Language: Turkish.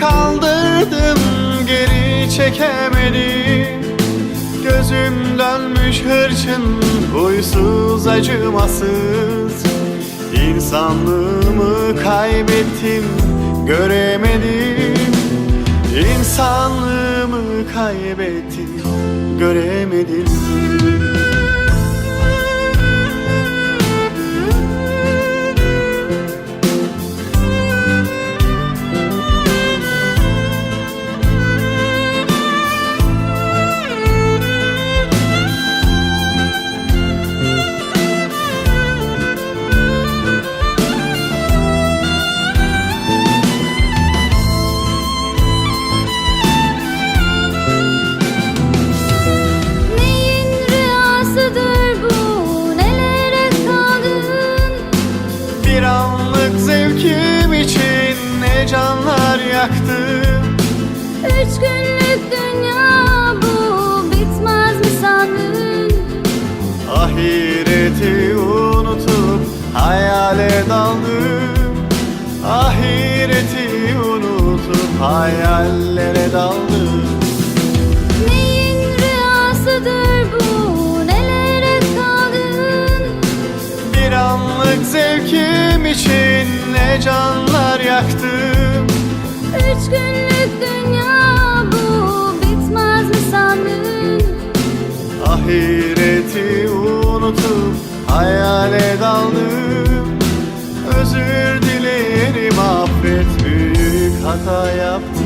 kaldırdım geri çekemedim. Gözüm dönmüş hırçın huysuz acımasız. İnsanlığımı kaybettim göremedim. İnsanlığımı kaybettim göremedim. Yaktım Üç günlük dünya bu bitmez mi sandın? Ahireti unutup hayale daldım. Ahireti unutup hayallere daldım. Neyin rüyasıdır bu nelere kaldın? Bir anlık zevkim için ne canlar yaktım Üç günlük dünya bu bitmez mi sandın? Ahireti unutup hayale daldım. Özür dilerim affet büyük hata yaptım